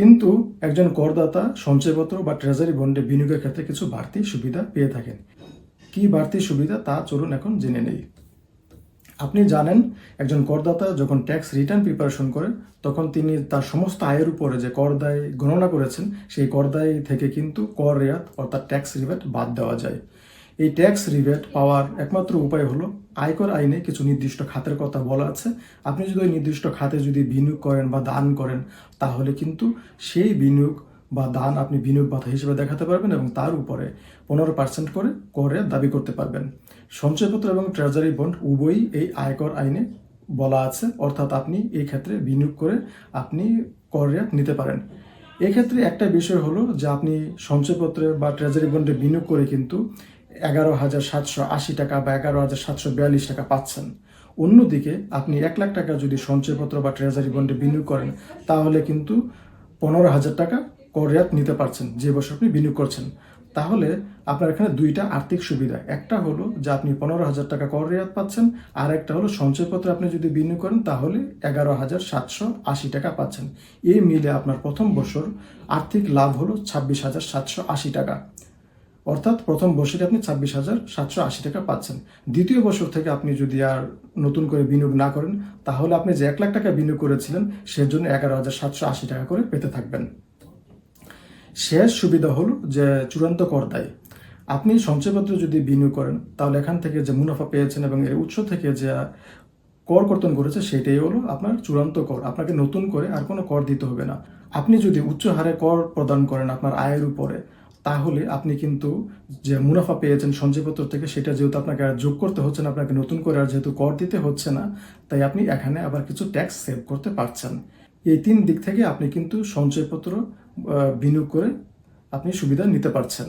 কিন্তু একজন করদাতা, সঞ্চয়পত্র বা ট্রেজারি বন্ডে বিনিয়োগের ক্ষেত্রে কিছু বাড়তি সুবিধা পেয়ে থাকেন। কি বাড়তি সুবিধা তা চলুন এখন জেনে নেই। আপনি জানেন, একজন করদাতা যখন ট্যাক্স রিটার্ন প্রিপারেশন করে, তখন তিনি তার সমস্ত আয়ের উপরে যে কর দায় গণনা করেছেন, সেই কর দায় থেকে কিন্তু কর রেয়াত অর্থাৎ ট্যাক্স রিবেট বাদ দেওয়া যায়। এই ট্যাক্স রিবেট পাওয়ার একমাত্র উপায় হলো আয়কর আইনে কিছু নির্দিষ্ট খাতের কথা বলা আছে। আপনি যদি ওই নির্দিষ্ট খাতে যদি বিনিয়োগ করেন বা দান করেন, তাহলে কিন্তু সেই বিনিয়োগ বা দান আপনি বিনিয়োগ বাধা হিসেবে দেখাতে পারবেন এবং তার উপরে পনেরো পার্সেন্ট করে করের দাবি করতে পারবেন। সঞ্চয়পত্র এবং ট্রেজারি বন্ড উভয়ই এই আয়কর আইনে বলা আছে, অর্থাৎ আপনি এই ক্ষেত্রে বিনিয়োগ করে আপনি কর নিতে পারেন। এক্ষেত্রে একটা বিষয় হলো যে আপনি সঞ্চয়পত্রে বা ট্রেজারি বন্ডে বিনিয়োগ করে কিন্তু এগারো হাজার সাতশো আশি টাকা বা এগারো হাজার সাতশো বিয়াল্লিশ টাকা পাচ্ছেন। অন্যদিকে আপনি এক লাখ টাকা যদি সঞ্চয়পত্র বা ট্রেজারি বন্ডে বিনিয়োগ করেন, তাহলে কিন্তু পনেরো হাজার টাকা কর নিতে পারছেন যে বছর আপনি বিনিয়োগ করছেন। তাহলে আপনার এখানে দুইটা আর্থিক সুবিধা। একটা হলো যে আপনি পনেরো হাজার টাকা কর রেয়াত পাচ্ছেন, আর একটা হলো সঞ্চয়পত্র আপনি যদি বিনিয়োগ করেন, তাহলে এগারো হাজার সাতশো আশি টাকা পাচ্ছেন। এই মিলে আপনার প্রথম বছর আর্থিক লাভ হলো ছাব্বিশ হাজার সাতশো আশি টাকা। অর্থাৎ প্রথম বছরে আপনি ছাব্বিশ হাজার সাতশো আশি টাকা পাচ্ছেন। দ্বিতীয় বছর থেকে আপনি যদি আর নতুন করে বিনিয়োগ না করেন, তাহলে আপনি যে এক লাখ টাকা বিনিয়োগ করেছিলেন, সেজন্য এগারো হাজার সাতশো আশি টাকা করে পেতে থাকবেন। শেষ সুবিধা হল যে চূড়ান্ত কর দায়। আপনি সঞ্চয়পত্র যদি বিনিয়োগ করেন, তাহলে এখান থেকে যে মুনাফা পেয়েছেন এবং এর উৎস থেকে যে কর কর্তন করেছে, সেটাই হলো আপনার চূড়ান্ত কর। আপনাকে নতুন করে আর কোনো কর দিতে হবে না। আপনি যদি উচ্চ হারে কর প্রদান করেন আপনার আয়ের উপরে তাহলে আপনি কিন্তু যে মুনাফা পেয়েছেন সঞ্চয়পত্র থেকে, সেটা যেহেতু আপনাকে আর যোগ করতে হচ্ছে না, আপনাকে নতুন করে আর যেহেতু কর দিতে হচ্ছে না, তাই আপনি এখানে আবার কিছু ট্যাক্স সেভ করতে পারছেন। এই তিন দিক থেকে আপনি কিন্তু সঞ্চয়পত্র বিনিয়োগ করে আপনি সুবিধা নিতে পারছেন।